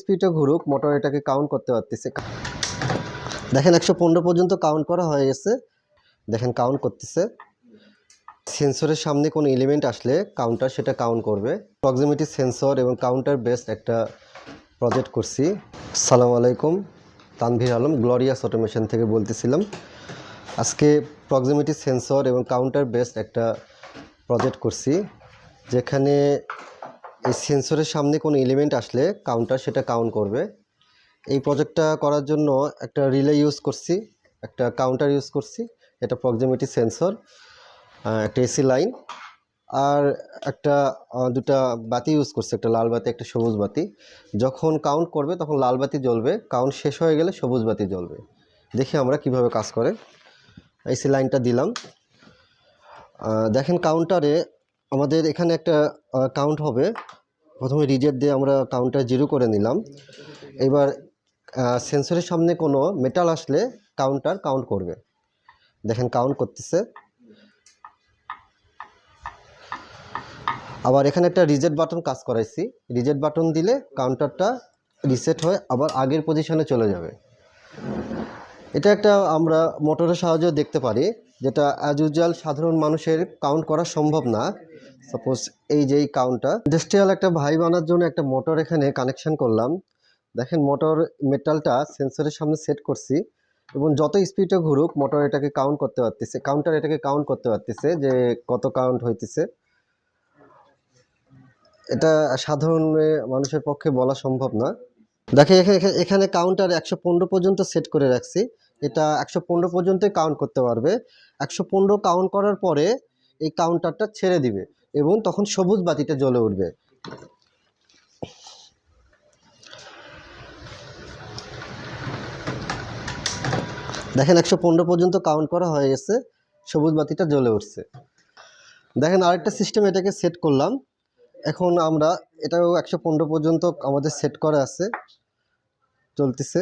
স্পিডে ঘুরুক, মোটর এটাকে কাউন্ট করতে পারতেছে। দেখেন একশো পনেরো পর্যন্ত কাউন্ট করা হয়ে গেছে। দেখেন কাউন্ট করতেছে। সেন্সরের সামনে কোনো এলিমেন্ট আসলে কাউন্টার সেটা কাউন্ট করবে। প্রক্সিমিটি সেন্সর এবং কাউন্টার বেসড একটা প্রজেক্ট করছি। সালাম আলাইকুম, তানভীর আলম গ্লোরিয়াস অটোমেশন থেকে বলতেছিলাম। আজকে প্রক্সিমিটি সেন্সর এবং কাউন্টার বেসড একটা প্রজেক্ট করছি। যেখানে এই সেন্সরের সামনে কোনো এলিমেন্ট আসলে কাউন্টার সেটা কাউন্ট করবে। এই প্রজেক্টটা করার জন্য একটা রিলে ইউজ করছি, একটা কাউন্টার ইউজ করছি, এটা প্রক্সিমিটি সেন্সর একটা এসি লাইন আর একটা দুটা বাতি ইউজ করছে, একটা লাল বাতি, একটা সবুজ বাতি। যখন কাউন্ট করবে তখন লাল বাতি জ্বলবে কাউন্ট শেষ হয়ে গেলে সবুজ বাতি জ্বলবে। দেখি আমরা কীভাবে কাজ করে। এসি লাইনটা দিলাম। দেখেন কাউন্টারে আমাদের এখানে একটা কাউন্ট হবে। প্রথমে রিজেক্ট দিয়ে আমরা কাউন্টার জিরো করে নিলাম। এবার সেন্সরের সামনে কোনো মেটাল আসলে কাউন্টার কাউন্ট করবে। দেখেন কাউন্ট করতেছে। আবার এখানে একটা রিজেট বাটন কাজ করাইছি। রিজেট বাটন দিলে কাউন্টারটা রিসেট হয়ে আবার আগের পজিশনে চলে যাবে। এটা একটা আমরা মোটরের সাহায্যে দেখতে পারি, যেটা অ্যাজ ইউজুয়াল সাধারণ মানুষের কাউন্ট করা সম্ভব না। সাপোজ এই যে এই কাউন্টটা ইন্ডাস্ট্রিয়াল একটা ভাই বানার জন্য একটা মোটর এখানে কানেকশন করলাম। দেখেন মোটর মেটালটা সেন্সরের সামনে সেট করছি এবং যত স্পিডে ঘুরুক মোটর এটাকে কাউন্ট করতে পারতেছে কাউন্টার এটাকে কাউন্ট করতে পারতেছে যে কত কাউন্ট হইতেছে। এটা সাধারণ মানুষের পক্ষে বলা সম্ভব না। দেখে এখানে এখানে কাউন্টার একশো পনেরো পর্যন্ত সেট করে রাখছি। এটা একশো পনেরো পর্যন্তই কাউন্ট করতে পারবে। একশো পনেরো কাউন্ট করার পরে এই কাউন্টারটা ছেড়ে দিবে। এবং তখন সবুজ বাতিটা জ্বলে উঠবে। দেখেন একশো পনেরো পর্যন্ত কাউন্ট করা হয়ে গেছে, সবুজ বাতিটা জ্বলে উঠছে। দেখেন আরেকটা সিস্টেম এটাকে সেট করলাম। এখন আমরা এটাও একশো পনেরো পর্যন্ত আমাদের সেট করা আছে। চলতেছে।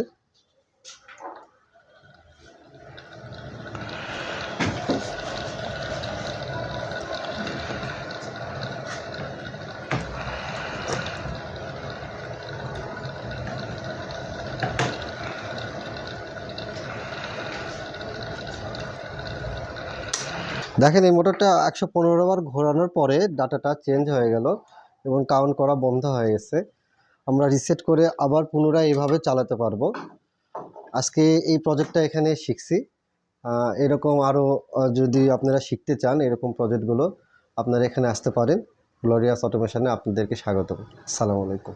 দেখেন, এই মোটরটা একশো পনেরো বার ঘোরানোর পরে ডাটাটা চেঞ্জ হয়ে গেল এবং কাউন্ট করা বন্ধ হয়ে গেছে। আমরা রিসেট করে আবার পুনরায় এইভাবে চালাতে পারব। আজকে এই প্রজেক্টটা এখানে শিখছি। এরকম আরও যদি আপনারা শিখতে চান এরকম প্রজেক্টগুলো, আপনারা এখানে আসতে পারেন। গ্লোরিয়াস অটোমেশনে আপনাদেরকে স্বাগত সালামু আলাইকুম।